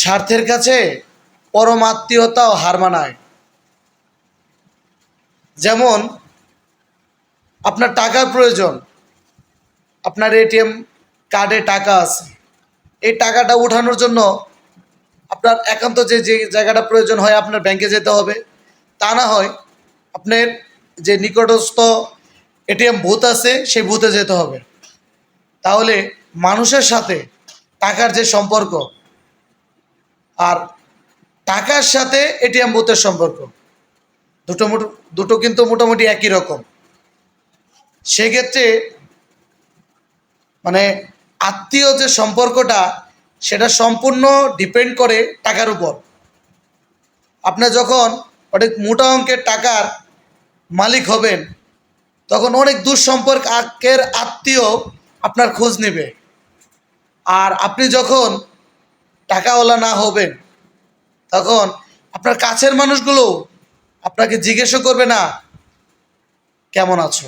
স্বার্থের কাছে পরমাত্মীয়তাও হার মানায়। যেমন, আপনার টাকার প্রয়োজন। আপনার এটিএম কার্ডে টাকা আছে। এই টাকাটা ওঠানোর জন্য আপনার একান্ত যে যে জায়গাটা প্রয়োজন হয় আপনার ব্যাংকে যেতে হবে। তা না হয় আপনার যে নিকটস্থ এটিএম বুথ আছে, সেই বুথে যেতে হবে। তাহলে মানুষের সাথে টাকার যে সম্পর্ক আর টাকার সাথে এটিএম বুথের সম্পর্ক। দুটো দুটো কিন্তু মোটামুটি একই রকম। সেক্ষেত্রে মানে আত্মীয় যে সম্পর্কটা, সেটা সম্পূর্ণ ডিপেন্ড করে টাকার উপর। আপনি যখন অনেক মোটা অঙ্কের টাকার মালিক হবেন, তখন অনেক দূর সম্পর্কের আত্মীয় আপনার খোঁজ নেবে। আর আপনি যখন টাকাওয়ালা না হবেন। তখন আপনার কাছের মানুষগুলো আপনাকে জিজ্ঞেসও করবে না কেমন আছো?